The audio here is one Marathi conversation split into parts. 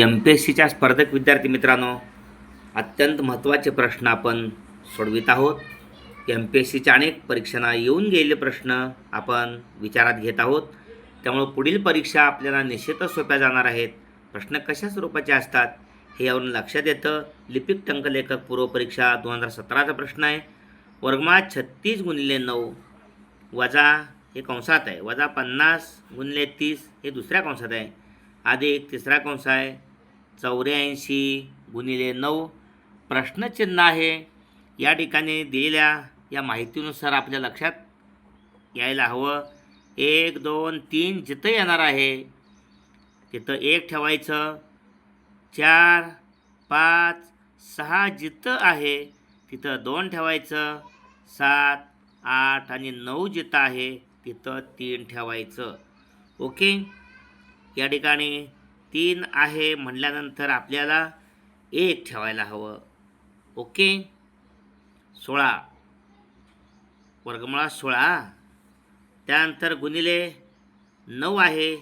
एम पी एस सीच्या स्पर्धक विद्यार्थी मित्रांनो अत्यंत महत्त्वाचे प्रश्न आपण सोडवित आहोत. एम पी एस सीच्या अनेक परीक्षांना येऊन गेलेले प्रश्न आपण विचारात घेत आहोत. त्यामुळं पुढील परीक्षा आपल्याला निश्चितच सोप्या जाणार आहेत. प्रश्न कशा स्वरूपाचे असतात हे यावरून लक्षात येतं. लिपिक टंकलेखक पूर्वपरीक्षा दोन हजार सतराचा प्रश्न आहे. वर्गमात छत्तीस गुणिले नऊ वजा हे कंसात आहे. वजा पन्नास गुणिले तीस हे दुसऱ्या कंसात आहे. अधिक तिसरा कंस आहे. चौऱ्याऐंशी गुणिले नऊ प्रश्नचिन्ह आहे. या ठिकाणी दिलेल्या या माहितीनुसार आपल्या लक्षात यायला हवं. एक दोन तीन जिथं येणार आहे तिथं एक ठेवायचं. चार पाच सहा जिथं आहे तिथं दोन ठेवायचं. सात आठ आणि नऊ जिथं आहे तिथं तीन ठेवायचं. ओके? या ठिकाणी तीन आहे म्हटल्यानंतर आपल्याला एक ठेवायला हवं. ओके? सोळा. वर्गमुळा सोळा. त्यानंतर गुणिले नऊ आहे.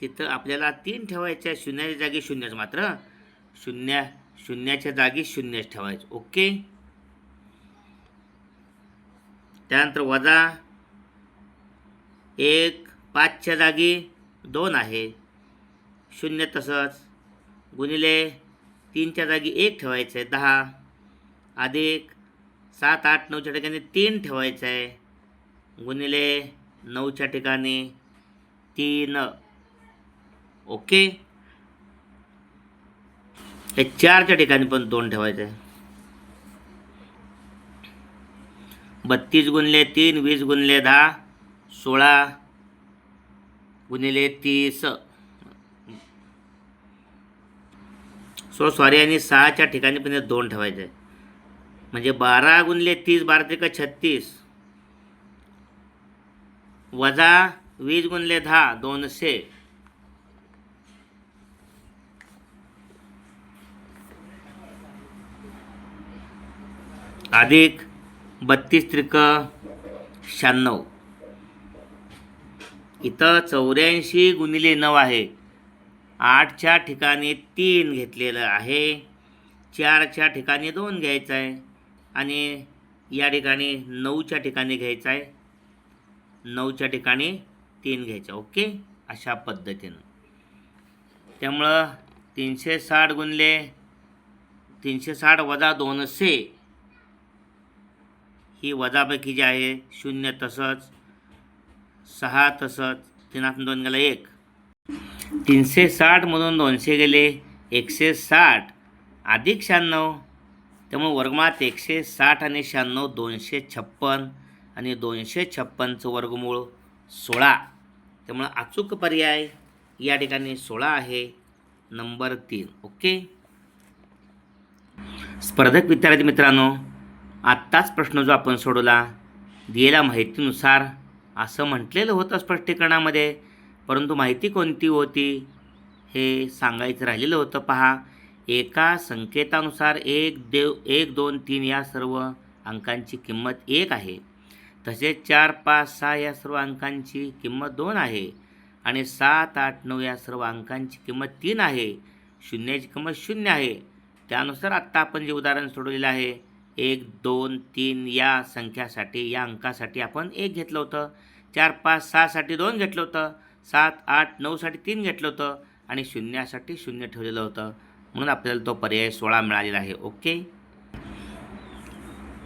तिथं आपल्याला तीन ठेवायच्या शून्याच्या जागी शून्यच मात्र. शून्य शून्याच्या जागी शून्यच ठेवायचं. ओके? त्यानंतर वजा एक पाचच्या जागी दोन आहे. शून्य तसंच. गुणिले तीनच्या जागी एक ठेवायचं आहे दहा. अधिक सात आठ नऊच्या ठिकाणी तीन ठेवायचं आहे गुणिले नऊच्या ठिकाणी तीन. ओके? हे चारच्या ठिकाणी पण दोन ठेवायचं आहे बत्तीस गुणले तीन वीस गुणले दहा सोळा गुणिले तीस. सो सॉरी आणि सहाच्या ठिकाणी पण दोन ठेवायचं. आहे म्हणजे बारा गुणले तीस बारा त्रिका छत्तीस. वजा वीस गुणले दहा दोनशे. अधिक बत्तीस त्रिक शहाण्णव. इथं चौऱ्याऐंशी गुणिले नऊ आहे. आठच्या ठिकाणी तीन घेतलेलं आहे. चारच्या ठिकाणी दोन घ्यायचं आहे. आणि या ठिकाणी नऊच्या ठिकाणी घ्यायचं आहे. नऊच्या ठिकाणी तीन घ्यायचं ओके? अशा पद्धतीनं. त्यामुळं तीनशे साठ गुणले तीनशे साठ वजा दोनशे. ही वजापैकी जी आहे शून्य तसंच सहा तसंच तीनातून दोन गेला एक. तीनशे साठमधून दोनशे गेले एकशे साठ. अधिक शहाण्णव. त्यामुळे वर्गमात एकशे साठ आणि शहाण्णव दोनशे छप्पन आणि दोनशे छप्पनचं वर्गमूळ सोळा. त्यामुळं अचूक पर्याय या ठिकाणी सोळा आहे नंबर तीन. ओके? स्पर्धक विद्यार्थी मित्रांनो आत्ताच प्रश्न जो आपण सोडवला दिलेल्या माहितीनुसार असं म्हटलेलं होतं स्पष्टीकरणामध्ये परंतु माहिती कोणती होती? हे सांगायचं राहिलेलं होतं पहा. एका संकेतानुसार एक देव एक दोन तीन या सर्व अंकांची किंमत एक आहे. तसेच चार पाच सहा या सर्व अंकांची किंमत दोन आहे. आणि सात आठ नऊ या सर्व अंकांची किंमत तीन आहे. शून्याची किंमत शून्य आहे. त्यानुसार आत्ता आपण जे उदाहरण सोडवलेलं आहे एक दोन तीन या संख्यासाठी या अंकासाठी आपण एक घेतलं होतं. चार पाच सहासाठी दोन घेतलं होतं. सात आठ नऊसाठी तीन घेतलं होतं आणि शून्यासाठी शून्य ठेवलेलं होतं. म्हणून आपल्याला तो पर्याय सोळा मिळालेला आहे. ओके?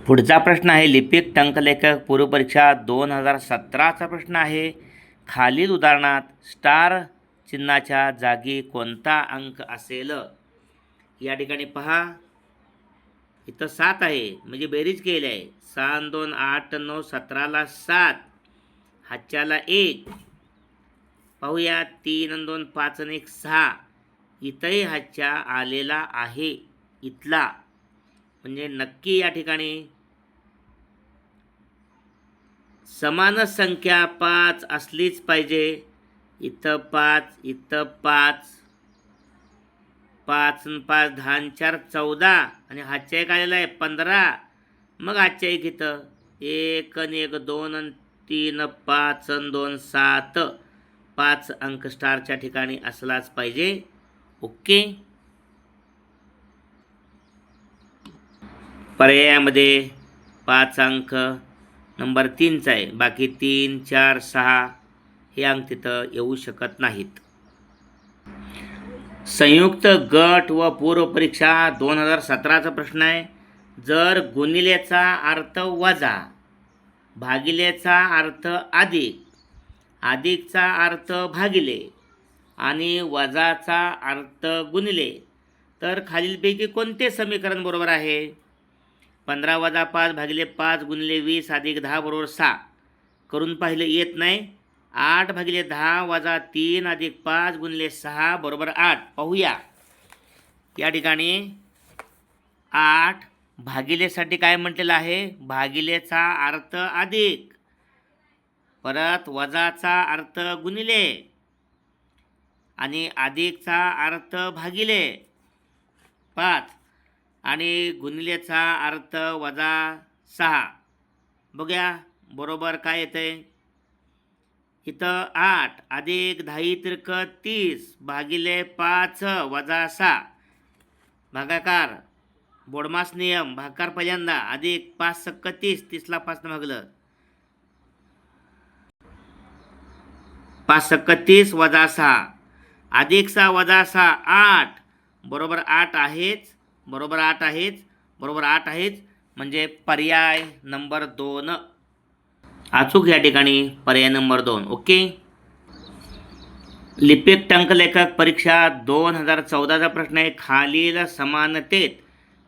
पुढचा प्रश्न आहे लिपिक टंकलेखक पूर्वपरीक्षा दोन हजार सतराचा प्रश्न आहे. खालील उदाहरणात स्टार चिन्हाच्या जागी कोणता अंक असेल? या ठिकाणी पहा. इथं सात आहे म्हणजे बेरीज केली आहे. सहा दोन आठ नऊ सतराला सात. हाच्याला एक. पाहूया. तीन आणि दोन पाच आणि एक सहा. इथंही हाच्या आलेला आहे. इथला. म्हणजे नक्की या ठिकाणी. समान संख्या पाच असलीच पाहिजे. इथं पाच इथं पाच. पाच आणि पाच दहा चार चौदा. आणि हातच्या एक आलेला आहे पंधरा. मग आजच्या एक इथं. एक आणि एक दोन आणि तीन पाच आणि दोन सात. पाच अंक स्टारच्या ठिकाणी असलाच पाहिजे. ओके? पर्यायामध्ये पाच अंक नंबर तीनचा आहे. बाकी तीन चार सहा हे अंक तिथं येऊ शकत नाहीत. संयुक्त गट व पूर्वपरीक्षा दोन हजार सतराचा प्रश्न आहे. जर गुणिलेचा अर्थ वजा भागिलेचा अर्थ अधिक अधिकचा अर्थ भागिले आणि वजाचा अर्थ गुणिले. तर खालीलपैकी कोणते समीकरण बरोबर आहे? पंधरा वजा पाच भागिले पाच गुणिले वीस अधिक दहा बरोबर सहा करून पाहिलं येत नाही. आठ भागिले दहा वजा तीन अधिक पाच गुणिले सहा बरोबर आठ. पाहूया. या ठिकाणी आठ भागिलेसाठी काय म्हटलेलं आहे? भागिलेचा अर्थ अधिक. परत वजाचा अर्थ गुणिले आणि अधिकचा अर्थ भागिले पाच आणि गुणिलेचा अर्थ वजा सहा. बघ्या बरोबर काय येतंय? इथं आठ अधिक दहा तिरक तीस भागिले पाच वजा सहा. भागाकार बोडमास नियम भागाकार पहिल्यांदा अधिक पाच सक्क तीस तीसला पाचनं भागलं. पाच सक्क वजा सहा. अधिक सहा वजा सहा आठ. बरोबर आठ आहेच बरोबर आठ आहेच बरोबर आठ आहेच. म्हणजे पर्याय नंबर दोन. अचूक या ठिकाणी पर्याय नंबर दोन ओके? लिपिक टंकलेखक परीक्षा दोन हजार चौदाचा प्रश्न आहे. खालील समानतेत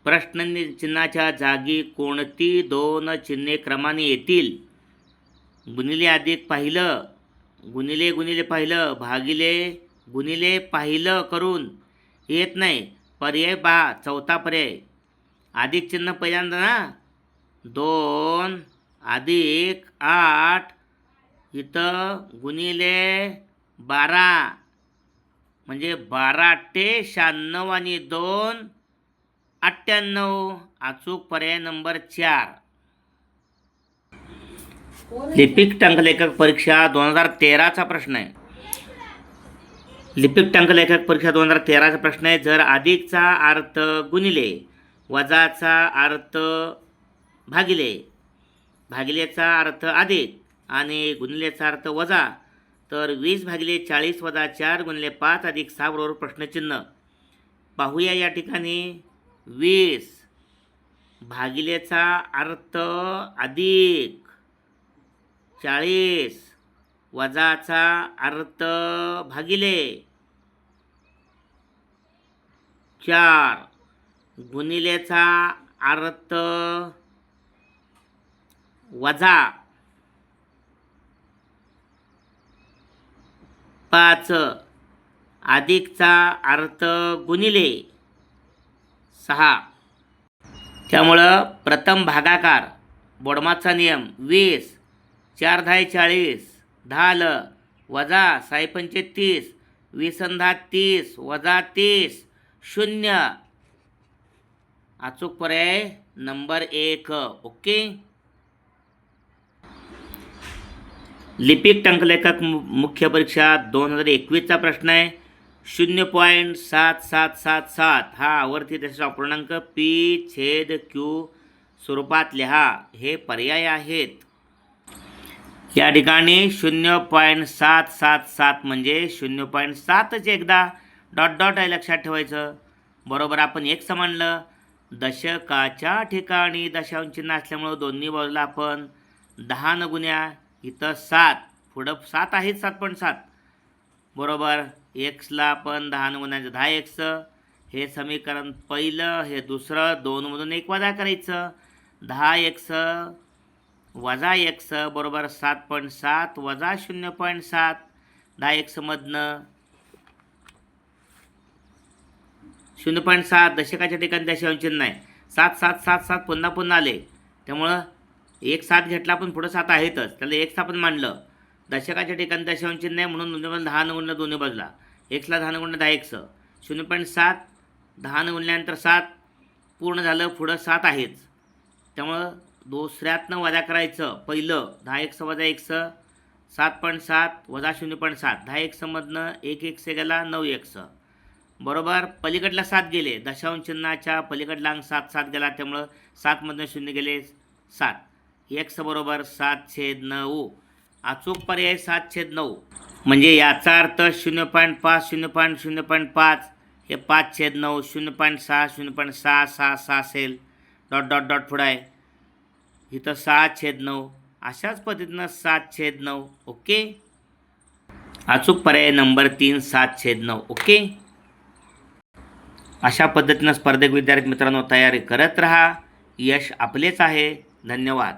प्रश्न चिन्हाच्या जागी कोणती दोन चिन्हे क्रमाने येतील? गुणिले अधिक पाहिलं. गुणिले गुणिले पाहिलं भागिले गुणिले पाहिलं करून येत नाही. पर्याय बा चौथा पर्याय. अधिक चिन्ह पहिल्यांदा ना? दोन अधिक आठ इथं गुणिले बारा. म्हणजे बारा ते शहाण्णव आणि दोन अठ्ठ्याण्णव. अचूक पर्याय नंबर चार. लिपिक टंकलेखक परीक्षा दोन हजार तेराचा प्रश्न आहे. लिपिक टंकलेखक परीक्षा दोन हजार तेराचा प्रश्न आहे. जर अधिकचा अर्थ गुणिले वजाचा अर्थ भागिले भागिलेचा अर्थ अधिक आणि गुणिलेचा अर्थ वजा तर वीस भागिले चाळीस वजा चार गुणिले पाच अधिक सहा बरोबर प्रश्नचिन्ह. पाहूया या ठिकाणी. वीस भागिलेचा अर्थ अधिक चाळीस वजाचा अर्थ भागिले चार गुणिलेचा अर्थ वजा पाच अधिकचा अर्थ गुणिले सहा. त्यामुळं प्रथम भागाकार बोडमाचा नियम वीस चार दहा चाळीस दहा ल वजा साईपंचे तीस विसंधा तीस वजा तीस शून्य. अचूक पर्याय नंबर एक. ओके? लिपिक टंकलेखक मु- मुख्य परीक्षा दोन हजार एकवीसचा प्रश्न आहे. शून्य पॉईंट सात सात सात सात. हा आवर्ती त्याचा अपूर्णांक पी छेद क्यू स्वरूपात लिहा. हे पर्याय आहेत. या ठिकाणी शून्य पॉईंट सात सात सात म्हणजे शून्य पॉईंट सातच एकदा डॉट डॉट आहे लक्षात ठेवायचं. बरोबर आपण एक समानलं दशकाच्या ठिकाणी दशांश चिन्ह असल्यामुळं दोन्ही बाजूला आपण दहा न गुन्ह्या इथं सात पुढं सात आहेत सात पण सात. बरोबर एक्सला आपण दहा न गुन्ह्याचं दहा एक्स. हे समीकरण पहिलं हे दुसरं दोनमधून एक वजा करायचं. दहा एक्स वजा एक्स बरोबर सात पॉईंट सात वजा शून्य पॉईंट सात. दहा एक्समधनं शून्य पॉईंट सात दशकाच्या ठिकाणी दशा चिन्ह आहे सात सात सात सात पुन्हा पुन्हा आले. त्यामुळं एक सात घेतला पण पुढं सात आहेतच. त्याला एक आपण मांडलं. दशकाच्या ठिकाणी दशांश चिन्ह आहे म्हणून दोन्ही दहा न गुणलं दोन्ही बाजूला एक्सला दहा न गुणलं दहा एक्स शून्य पॉईंट सात दहा न गुणल्यानंतर सात पूर्ण झालं पुढं सात आहेच. त्यामुळं दुसऱ्यातनं वजा करायचं. पहिलं दहा एक्स वजा एक्स सात पॉईंट सात वजा शून्य पॉईंट सात. दहा एक्समधनं एक एक्स गेला नऊ एक्स बरोबर? पलीकडला सात गेले. दशांश चिन्हाच्या पलीकडला अंक सात सात गेला. त्यामुळं सातमधनं शून्य गेले सात. एक्स बरोबर सात छेद नऊ. अचूक पर्याय सात छेद नऊ. म्हणजे याचा अर्थ शून्य पॉईंट पाच शून्य पॉईंट शून्य पॉईंट पाच हे पाच छेद नऊ शून्य पॉईंट सहा शून्य पॉईंट सहा सहा सहा असेल. डॉट डॉट डॉट पुढं आहे. इथं सात छेद नऊ. अशाच पद्धतीनं सात छेद नऊ ओके? अचूक पर्याय नंबर तीन सात छेद नऊ ओके? अशा पद्धतीनं स्पर्धक विद्यार्थी मित्रांनो तयारी करत राहा. यश आपलेच आहे. धन्यवाद.